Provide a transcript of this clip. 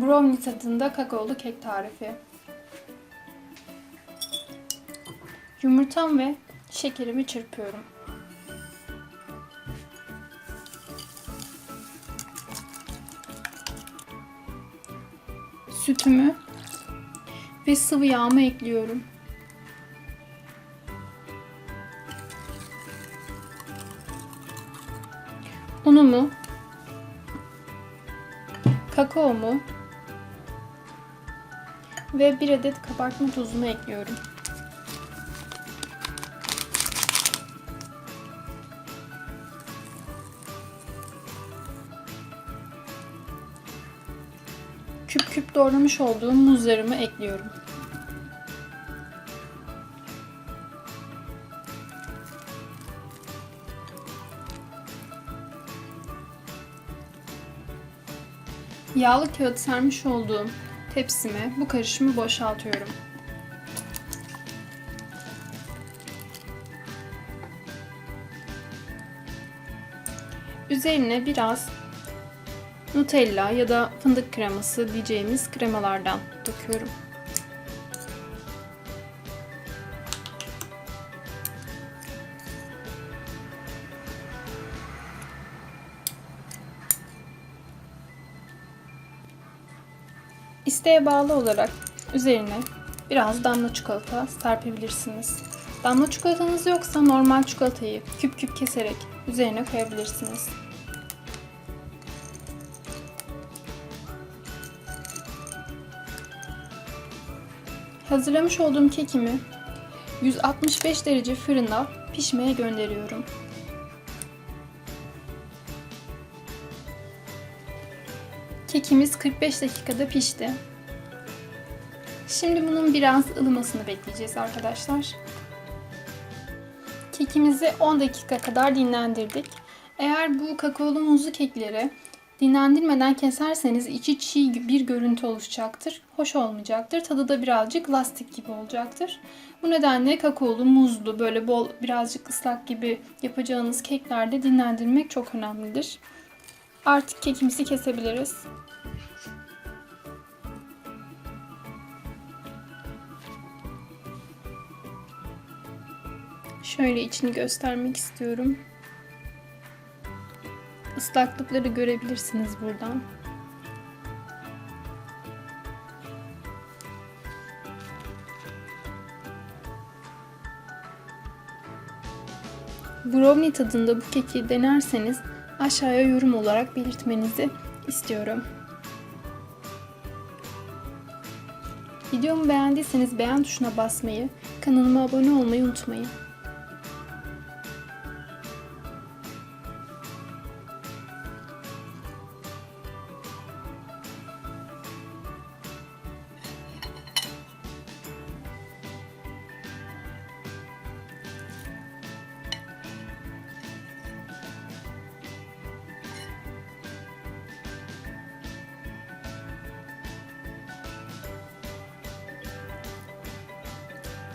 Brownie tadında kakaolu kek tarifi. Yumurtam ve şekerimi çırpıyorum. Sütümü ve sıvı yağımı ekliyorum. Unumu, kakaomu ve bir adet kabartma tozunu ekliyorum. Küp küp doğramış olduğum muzlarımı ekliyorum. Yağlı kağıt sermiş olduğum tepsime bu karışımı boşaltıyorum. Üzerine biraz Nutella ya da fındık kreması diyeceğimiz kremalardan döküyorum. İsteğe bağlı olarak üzerine biraz damla çikolata serpebilirsiniz. Damla çikolatanız yoksa normal çikolatayı küp küp keserek üzerine koyabilirsiniz. Hazırlamış olduğum kekimi 165 derece fırında pişmeye gönderiyorum. Kekimiz 45 dakikada pişti. Şimdi bunun biraz ılımasını bekleyeceğiz arkadaşlar. Kekimizi 10 dakika kadar dinlendirdik. Eğer bu kakaolu muzlu kekleri dinlendirmeden keserseniz içi çiğ bir görüntü oluşacaktır. Hoş olmayacaktır. Tadı da birazcık lastik gibi olacaktır. Bu nedenle kakaolu, muzlu, böyle bol birazcık ıslak gibi yapacağınız keklerde dinlendirmek çok önemlidir. Artık kekimizi kesebiliriz. Şöyle içini göstermek istiyorum. Islaklıkları görebilirsiniz buradan. Brownie tadında bu keki denerseniz aşağıya yorum olarak belirtmenizi istiyorum. Videomu beğendiyseniz beğen tuşuna basmayı, kanalıma abone olmayı unutmayın.